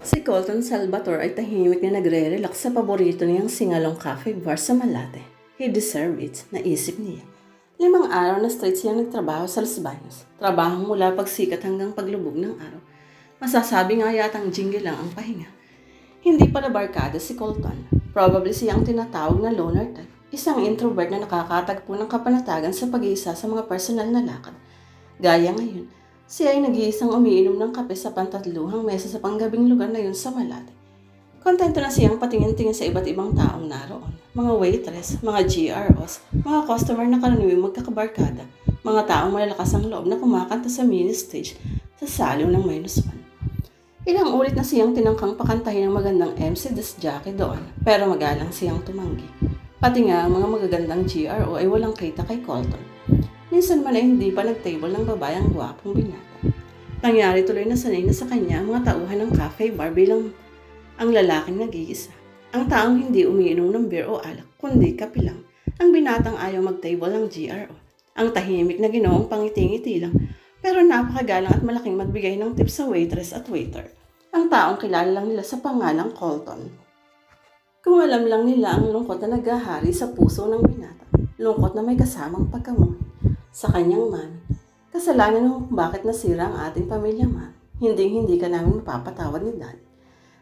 Si Colton Salvatore ay tahimik na nagre-relax sa paborito niyang singalong cafe bar sa Malate. He deserved it, naisip niya. Limang araw na straight siyang nagtrabaho sa Los Baños. Trabaho mula pagsikat hanggang paglubog ng araw. Masasabi nga yatang jingle lang ang pahinga. Hindi pala barkada si Colton. Probably siyang tinatawag na loner type. Isang introvert na nakakatagpo ng kapanatagan sa pag-iisa sa mga personal na lakad. Gaya ngayon, siya ay nag-iisang umiinom ng kape sa pantatluhang mesa sa panggabing lugar na yun sa Malate. Kontento na siyang patingin-tingin sa iba't ibang taong naroon. Mga waitress, mga GROs, mga customer na karaniwang magkakabarkada, mga taong malalakas ang loob na kumakanta sa mini stage sa saliw ng minus one. Ilang ulit na siyang tinangkang pakantahin ng magandang MC disc jockey doon, pero magalang siyang tumanggi. Pati nga ang mga magagandang GRO ay walang kita kay Colton. Minsan man ay hindi pa nag-table ng babae ang gwapong binata. Nangyari tuloy na sanay na sa kanya ang mga tauhan ng cafe bar bilang ang lalaking nag-iisa. Ang taong hindi umiinom ng beer o alak, kundi kape lang. Ang binatang ayaw mag-table ng GRO. Ang tahimik na ginoong pangiti-ngiti lang, pero napakagalang at malaking magbigay ng tips sa waitress at waiter. Ang taong kilala lang nila sa pangalang Colton. Kung alam lang nila ang lungkot na naghahari sa puso ng binata, lungkot na may kasamang pagkamuhi sa kanyang mami. Kasalanan ng bakit nasira ang ating pamilya, ma. Hindi hindi ka namin mapapatawad ni Dad.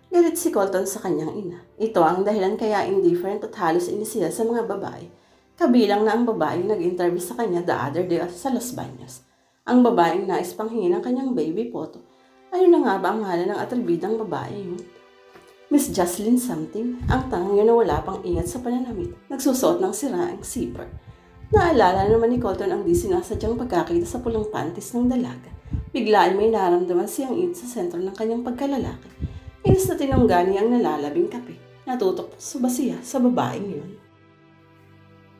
Galit si Colton sa kanyang ina. Ito ang dahilan kaya indifferent at halos inis siya sa mga babae. Kabilang na ang babaeng nag-interview sa kanya the other day sa Los Baños. Ang babaeng nais panghingi ng kanyang baby photo. Ano na nga ba ang ngalan ng atribidang babae yun? Miss Jocelyn something, ang tangang na wala pang ingat sa pananamit, nagsusuot ng siraang zipper. Naalala naman ni Colton ang di sinasadyang pagkakita sa pulang panties ng dalaga. Bigla ay may naramdaman siyang init sa sentro ng kanyang pagkalalaki. Inis na tinungga niya ang nalalabing kape. Natutok sa basiya sa babaeng yun.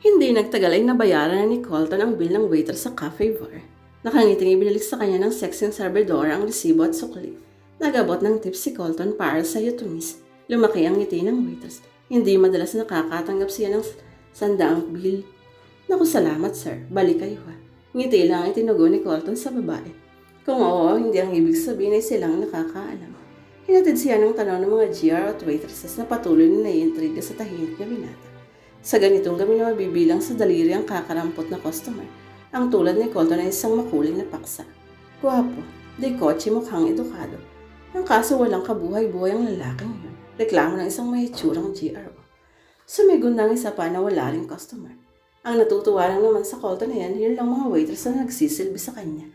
Hindi nagtagal ay nabayaran na ni Colton ang bill ng waiter sa cafe bar. Nakangiting ibinalik sa kanya ng sexy servidor ang resibo at sukli. Nagabot ng tips si Colton para sa yutumis. Lumaki ang ngiti ng waitress. Hindi madalas nakakatanggap siya ng sandaang bill. Naku, salamat sir. Balik kayo ha. Ngiti lang ay tinugo ni Colton sa babae. Kung oo, hindi ang ibig sabihin ay silang nakakaalam. Hinatid siya ng tanong ng mga GR at waitresses na patuloy na naiintriga sa tahimik na binata. Sa ganitong gabi na mabibilang sa daliri ang kakarampot na customer, ang tulad ni Colton ay isang makuling na paksa. Guwapo, di kotse mukhang edukado. Ang kaso walang kabuhay-buhay ang lalaking yun. Reklamo ng isang may itsurang GRO. Sumigon ng isa pa na wala ring customer. Ang natutuwa lang naman sa Colton na yan, yun lang mga waitress na nagsisilbi sa kanya.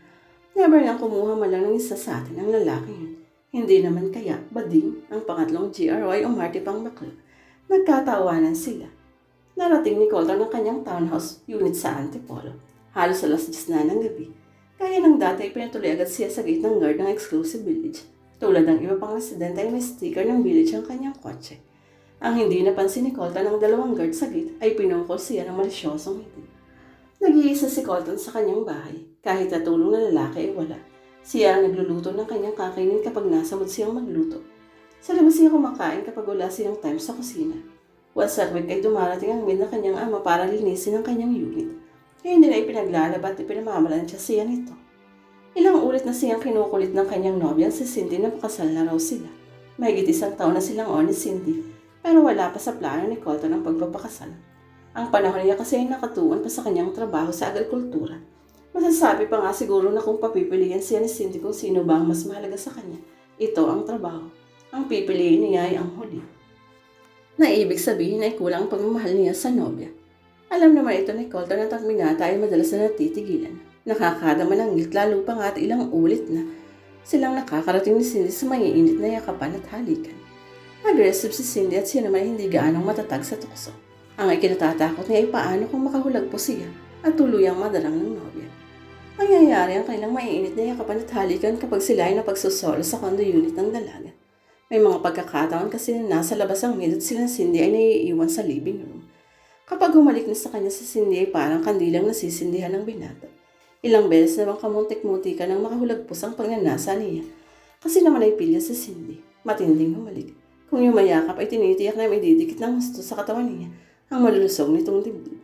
Never nang kumuha man lang ng isa sa atin ang lalaking yun. Hindi naman kaya, bading, ang pangatlong GRO ay umarte pang bakla. Nagkatawanan sila. Narating ni Colton ang kanyang townhouse unit sa Antipolo. Halos alas 10 na ng gabi. Kaya ng dati ay pinatuloy agad siya sa gate ng guard ng exclusive village. Tulad ng iba pang residente ay may sticker ng village ang kanyang kotse. Ang hindi napansin ni Colton ng dalawang guard sa gate ay pinungkol siya ng malisyosong ngiti. Nag-iisa si Colton sa kanyang bahay. Kahit natulong na lalaki ay wala. Siya ang nagluluto ng kanyang kakainin kapag nasa mood siyang magluto. Sa labas siya kumakain kapag wala siyang time sa kusina. Once a week ay dumarating ang maid ng kanyang ama para linisin ang kanyang unit. Kaya hindi na ipinaglalaba at ipinamamalansya siya nito. Ilang ulit na siyang kinukulit ng kanyang nobyang si Cindy na pakasal na raw sila. Mahigit isang taon na silang on ni Cindy, pero wala pa sa plano ni Colton ang pagpapakasal. Ang panahon niya kasi ay nakatuon pa sa kanyang trabaho sa agrikultura. Masasabi pa nga siguro na kung papipiliin siya ni Cindy kung sino ba ang mas mahalaga sa kanya, ito ang trabaho. Ang pipiliin niya ay ang huli. Na ibig sabihin ay kulang ang pagmamahal niya sa nobya. Alam naman ito ni Colton at ang binata ay madalas na natitigilan. Nakakadama ng guilt lalo pa nga at ilang ulit na silang nakakarating ni Cindy sa maiinit na yakapan at halikan. Aggressive si Cindy at siya naman hindi gaanong matatag sa tukso. Ang ikinatatakot niya ay paano kung makahulag po siya at tuluyang madarang ng nobya. Mangyayari ang kanilang maiinit na yakapan at halikan kapag sila ay napagsusolo sa condo unit ng dalaga. May mga pagkakataon kasi na nasa labas ang maid at sila Cindy ay naiiwan sa living room. Kapag humalik na sa kanya si Cindy ay parang kandilang nasisindihan ng binata. Ilang beses namang kamuntik-muntikan ng makahulagpos ang pagnanasa niya. Kasi naman ay pilya si Cindy. Matinding humalik. Kung yung mayakap ay tinitiyak na may didikit ng gusto sa katawan niya ang malulusog nitong dibdib.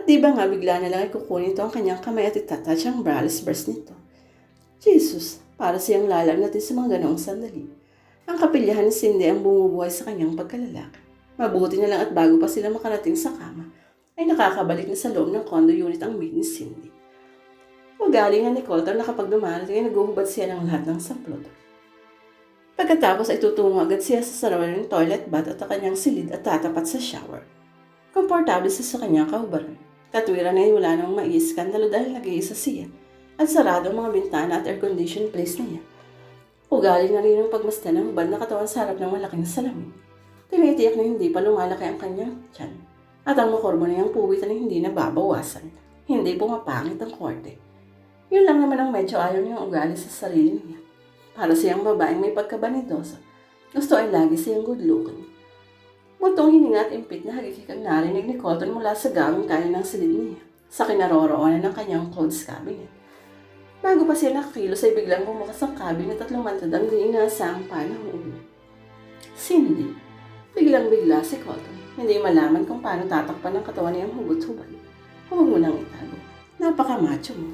At di ba nga bigla na lang ay kukunin ito ang kanyang kamay at itatouch ang braless breast nito. Jesus, para siyang lalag natin sa mga ganoong sandali. Ang kapilyahan ni Cindy ang bumubuhay sa kanyang pagkalalaki. Mabuti na lang at bago pa sila makarating sa kama, ay nakakabalik na sa loob ng condo unit ang maid ni Cindy. Ugali nga ni Colton na kapag dumarating ay naguhubad siya ng lahat ng saplot. Pagkatapos ay tutungo agad siya sa sarawan ng toilet bath at ang kanyang silid at tatapat sa shower. Komportable siya sa kanyang kahubaran. Katwiran ay wala namang maiiskandalo dahil nag-iisa siya at sarado ang mga bintana at air-conditioned place niya. Ugali na rin ang pagmasta ng hubad na katawan sa harap ng malaking salamin. Tinitiyak na hindi pa lumalaki ang kanyang tiyan at ang makorbo na yung puwit na hindi nababawasan. Hindi pumapangit ang korte. Yun lang naman ang medyo ayaw niyang ugali sa sarili niya. Para siyang babaeng may pagkabanidosa, gusto ay lagi siyang good looking. Butong hininga at impit na hagikik ang narinig ni Colton mula sa gawing kanin ng silid niya sa kinaroroonan ng kanyang clothes cabinet. Bago pa siya nakakilos ay biglang bumukas ang cabinet at lumantad ang di inaasahang panahon. Cindy. Biglang bigla si Colton. Hindi malaman kung paano tatakpan ng katawan niyang hugot-hubad. Huwag mo nang itago. Napaka-macho mo.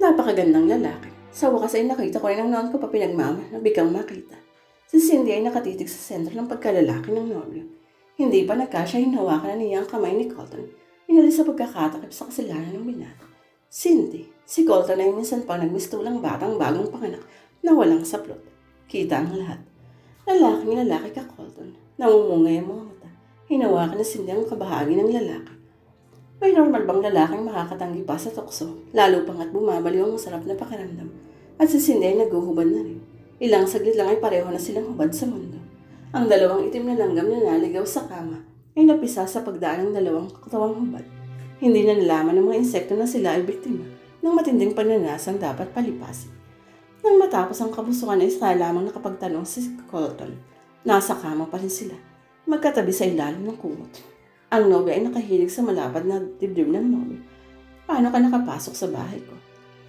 Napakagandang lalaki. Sa wakas ay nakita ko rin ang noon ko pa pinagmama na biglang makita. Si Cindy ay nakatitig sa sentro ng pagkalalaki ng nobyo. Hindi pa nagkasya hinawakan na niya ang kamay ni Colton. Inalis sa pagkakatakip sa kasilanan ng binata. Cindy, si Colton ay minsan pa nagmistulang batang bagong panganak na walang saplot. Kita ang lahat. Lalaking lalaki ka, Colton. Namumungay ang mga mata. Hinawakan na Cindy ang kabahagi ng lalaki. May normal bang lalaking makakatanggi pa sa tukso, lalo pang at bumabaliw ang masarap na pakiramdam. At si Cindy ay naguhubad na rin. Ilang saglit lang ay pareho na silang hubad sa mundo. Ang dalawang itim na langgam na naligaw sa kama ay napisa sa pagdaan ng dalawang katawang hubad. Hindi na nalaman ng mga insekto na sila ay biktima ng matinding pagnanasang dapat palipasin. Nang matapos ang kabusukan ay sa lamang nakapagtanong si Colton. Nasa kama pa rin sila, magkatabi sa ilalim ng kumot. Ang nobya ay nakahilig sa malapad na dibdib ng nobya. Paano ka nakapasok sa bahay ko?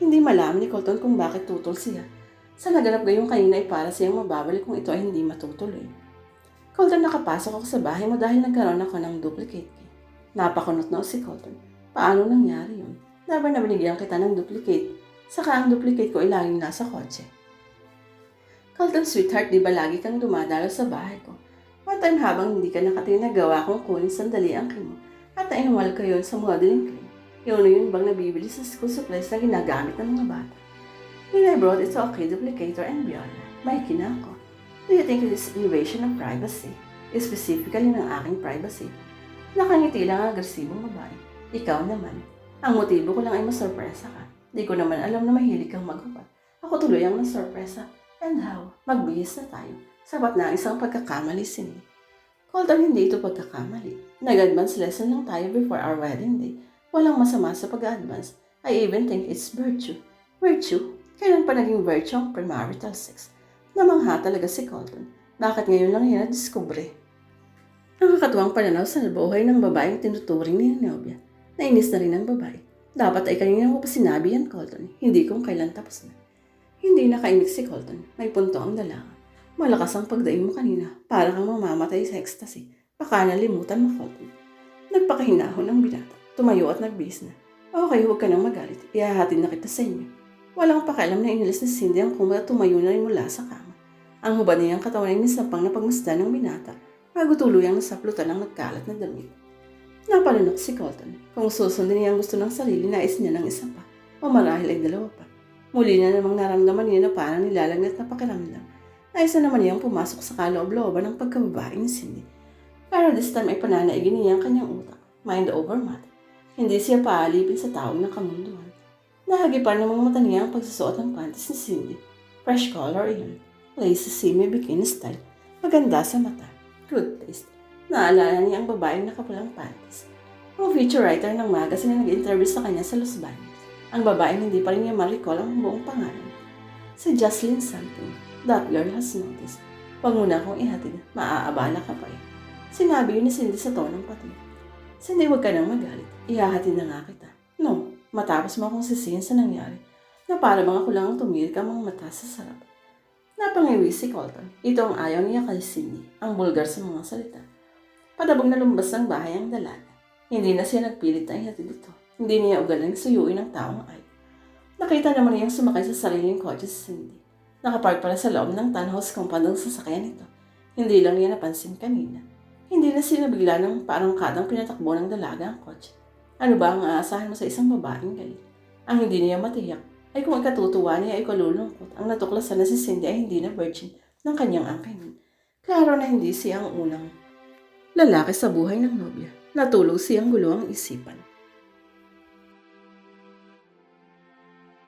Hindi malaman ni Colton kung bakit tutol siya. Sa naganap gayong kanina ay para siyang mababalik kung ito ay hindi matutuloy. Colton, nakapasok ako sa bahay mo dahil nagkaroon ako ng duplicate key. Napakunot na si Colton. Paano nangyari yun? Never na binigyan kita ng duplicate. Saka ang duplicate ko ay laging nasa kotse. Colton, sweetheart, di ba lagi kang dumadalo sa bahay ko? One time habang hindi ka nakatingin nagawa kong kunin sandali ang cream at nainuwal ko yun sa modeling cream. Yun na yun bang nabibili sa school supplies na ginagamit ng mga bata. When I brought it to kid duplicator and beyond, may kinako. Do you think it is invasion of privacy? Specifically ng aking privacy. Nakangiti lang ang agresibong babae. Ikaw naman. Ang motibo ko lang ay masurpresa ka. Di ko naman alam na mahilig kang maghubad. Ako tuloy ang nasurpresa. And how? Magbihis na tayo. Sapat na ang isang pagkakamali, Cindy. Colton, hindi ito pagkakamali. Nag-advance lesson lang tayo before our wedding day. Walang masama sa pag-advance. I even think it's virtue. Virtue? Kailan pa naging virtue ang premarital sex? Namangha talaga si Colton. Bakit ngayon lang yan na-discover? Nakakatuwang pananaw sa buhay ng babaeng tinuturing ni Nobia. Nainis na rin ang babae. Dapat ay kanina ko pa sinabi yan, Colton. Hindi kung kailan tapos na. Hindi nakaimik si Colton. May punto ang dalaga. Malakas ang pagdaing mo kanina. Para kang mamamatay sa ecstasy. Baka nalimutan mo, Colton. Nagpakahinahon ng binata. Tumayo at nagbihis na. Okay, huwag ka nang magalit. Ihahatid na kita sa inyo. Walang pakialam na inalis ni Cindy ang kumot tumayo na rin mula sa kama. Ang hubad niyang katawan ay nisampang na pagmasdan ng binata bago tuluyang nasaplutan ng nagkalat na damit. Napalunok si Colton. Kung susundin niya ang gusto ng sarili, nais niya ng isa pa. O marahil ay dalawa pa. Muli na namang naramdaman niya na parang nilalagnat na pakiramdam. Nais na naman niyang pumasok sa kaloob-looban ng pagkababae ni Cindy. Pero this time ay pananaigin niya ang kanyang utak. Mind over matter. Hindi siya paalipin sa taong ng kamunduan. Nahagipan namang mata niya ang pagsusuot ng panties ni Cindy. Fresh color iyon. Lacy semi bikini style. Maganda sa mata. Good taste. Naalala niya ang babaeng nakapulang panties. Ang feature writer ng magazine na nag-interview sa kanya sa Los Baños. Ang babaeng hindi pa rin niya ma-recall ang buong pangalan. Si Jocelyn something. Girl has noticed. Huwag mo na akong ihatid. Maaabala ka pa eh. Sinabi yun ni Cindy sa tonong pati. Cindy, huwag ka nang magalit. Ihahatid na nga kita. No, matapos mo akong sisihin sa nangyari. Na para mga kulang ang tumir ka mga mata sa sarap. Napangiwi si Colton. Ito ang ayaw niya kay Cindy. Ang bulgar sa mga salita. Padabog na lumbas ng bahay ang dalaga. Hindi na siya nagpilit na ihatid ito. Hindi niya ugaling suyuin ang taong ay. Nakita naman niyang sumakay sa sariling kotse si Cindy. Nakapark pala sa loob ng townhouse compound ang sasakyan nito. Hindi lang niya napansin kanina. Hindi na sinabigla ng parangkadang pinatakbo ng dalaga ang kotse. Ano ba ang aasahan mo sa isang babaeng galit? Ang hindi niya matiyak ay kung ikatutuwa niya ay kalulungkot. Ang natuklasan na si Cindy ay hindi na virgin ng kanyang angkin. Klaro na hindi siya ang unang lalaki sa buhay ng nobya. Natulog siyang gulo ang isipan.